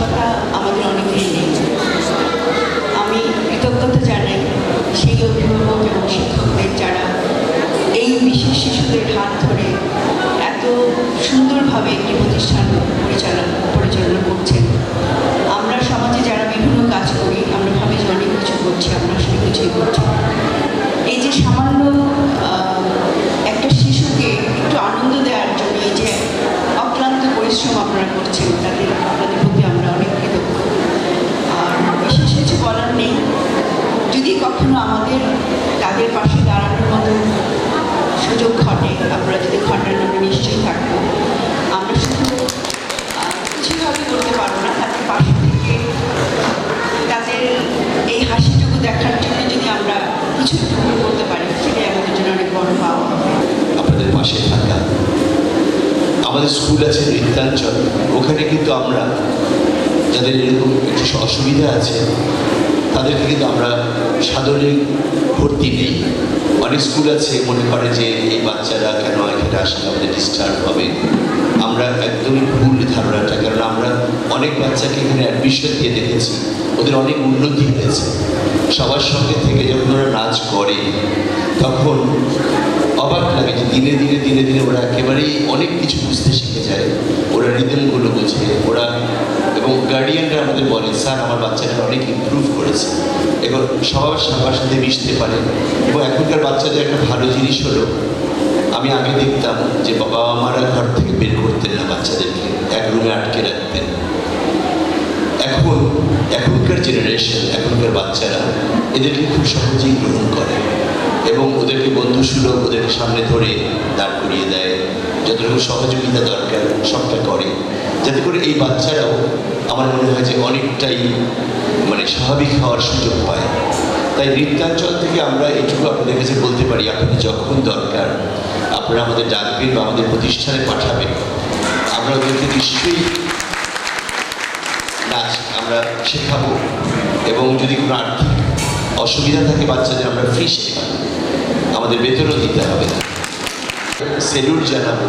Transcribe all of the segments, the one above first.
শিক্ষকরা আমাদের অনেকেরই নেই আমি কৃতজ্ঞতা জানাই সেই অভিভাবক এবং শিক্ষকদের যারা এই বিশেষ শিশুদের হাত ধরে এত সুন্দরভাবে একটি কখনো আমাদের তাদের পাশে দাঁড়ানোর মতো সুযোগ ঘটে। আমরা যদি ঘটার নামে নিশ্চয়ই থাকব আমরা শুধু কিছুভাবে করতে পারব না, তাদের পাশে থেকে তাদের এই হাসিটুকু দেখার জন্য যদি আমরা কিছু করতে পারি, সেটাই আমাদের জন্য অনেক বড় পাওয়া। আপনাদের পাশে থাকা, আমাদের স্কুল আছে বৃত্তাঞ্চল ওখানে কিন্তু আমরা যাদের এরকম কিছু অসুবিধা আছে তাদেরকে কিন্তু আমরা সাদরে ভর্তি নেই অনেক স্কুল আছে, মনে করে যে এই বাচ্চারা কেন এখানে আসলে আমাদের ডিস্টার্ব হবে? আমরা একদমই ভুল ধারণাটা, কারণ আমরা অনেক বাচ্চাকে এখানে অ্যাডমিশন দিয়ে দেখেছি, ওদের অনেক উন্নতি হয়েছে। সবার সঙ্গে থেকে যখন ওরা নাচ করে, তখন অবাক লাগে যে দিনে দিনে দিনে দিনে ওরা একেবারেই অনেক কিছু বুঝতে শিখে যায়। ওরা রিদমগুলো বোঝে, ওরা এবং গার্ডিয়ানরা আমাদের বলে, স্যার, আমার বাচ্চাটা অনেক ইম্প্রুভ করেছে। এবং সবার সবার সাথে মিশতে পারে। এবং এখনকার বাচ্চাদের একটা ভালো জিনিস হলো, আমি আগে দেখতাম যে বাবা মারা ঘর থেকে বের করতেন না বাচ্চাদেরকে, এক রুমে আটকে রাখতেন। এখন, এখনকার জেনারেশন এখনকার বাচ্চারা এদেরকে খুব সহজেই গ্রহণ করে। এবং ওদেরকে বন্ধু সুলভ ওদেরকে সামনে ধরে দাঁড় করিয়ে দেয়। যতটুকু সহযোগিতা দরকার, সবটা করে। যাতে করে এই বাচ্চারাও আমার মনে হয় যে অনেকটাই মানে স্বাভাবিক হওয়ার সুযোগ পায়। তাই নৃত্যাঞ্চল থেকে আমরা এইটুকু আপনাদের কাছে বলতে পারি আপনাদের যখন দরকার, আপনারা আমাদের ডাকবেন বা আমাদের প্রতিষ্ঠানে পাঠাবেন। আমরা ওদেরকে নিশ্চয়ই নাচ আমরা শেখাবো। এবং যদি কোনো আর্থিক অসুবিধা থাকে বাচ্চাদের, আমরা ফ্রি শেখাবো। আমাদের বেতনও দিতে হবে। সেলুট জানাব,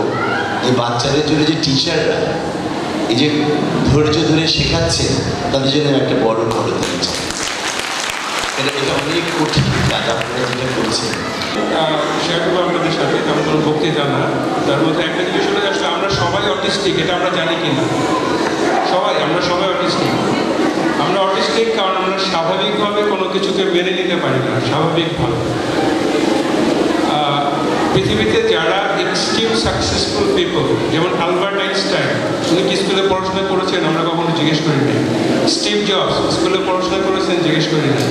এই বাচ্চাদের জন্য যে টিচাররা এই যে ধৈর্য ধরে শেখাচ্ছে, তাদের জন্য একটা বড় বড় দিচ্ছে এটা এটা অনেক কঠিন সাথে কোনো তার মধ্যে একটা জিনিস আসলে আমরা সবাই অটিস্টিক, এটা আমরা জানি সবাই, আমরা সবাই অটিস্টিক। আমরা অটিস্টিক কারণ স্বাভাবিকভাবে কোনো কিছুকে মেনে নিতে পারি না, স্বাভাবিকভাবে। পৃথিবীতে যারা এক্সট্রিম সাকসেসফুল পিপল যেমন আলবার্ট আইনস্টাইন, উনি কি স্কুলে পড়াশোনা করেছেন আমরা কখনো জিজ্ঞেস করি নাই। স্টিভ জবস স্কুলে পড়াশোনা করেছেন, জিজ্ঞেস করি নাই।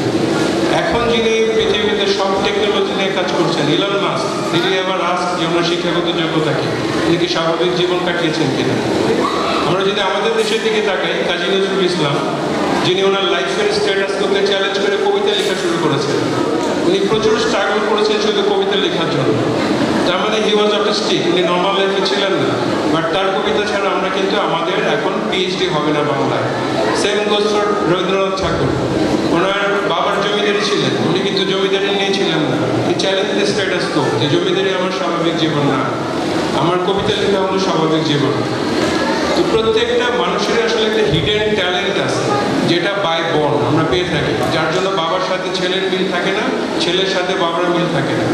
এখন যিনি পৃথিবীতে সব টেকনোলজি নিয়ে কাজ করছেন ইলন মাস তিনি আবার আস যে ওনার শিক্ষাগত যোগ্যতা কি তিনি কি স্বাভাবিক জীবন কাটিয়েছেন কিনা? আমরা যদি আমাদের দেশের দিকে তাকাই, কাজী নজরুল ইসলাম, যিনি ওনার লাইফের স্ট্যাটাস করতে চ্যালেঞ্জ করে কবিতা লেখা শুরু করেছেন, উনি প্রচুর স্ট্রাগল করেছেন শুধু কবিতা লেখার জন্য তার অটিস্টিক উনি নর্মাল লাইফে ছিলেন না। বাট তার কবিতা ছাড়া আমরা কিন্তু আমাদের এখন পিএইচডি হবে না বাংলায়। সেম গোস রবীন্দ্রনাথ ঠাকুর। ওনার বাবার জমিদারি ছিলেন, উনি কিন্তু জমিদারি নিয়ে ছিলেন না। ই চ্যালেঞ্জ দ্য স্ট্যাটাস কো যে জমিদারি আমার স্বাভাবিক জীবন না। আমার কবিতা লেখা হলো স্বাভাবিক জীবন। তো প্রত্যেকটা মানুষের আসলে একটা হিডেন ট্যালেন্ট আছে, যেটা বাই বর্ন আমরা পেয়ে থাকি। যার জন্য বাবার সাথে ছেলের মিল থাকে না, ছেলের সাথে বাবার মিল থাকে না।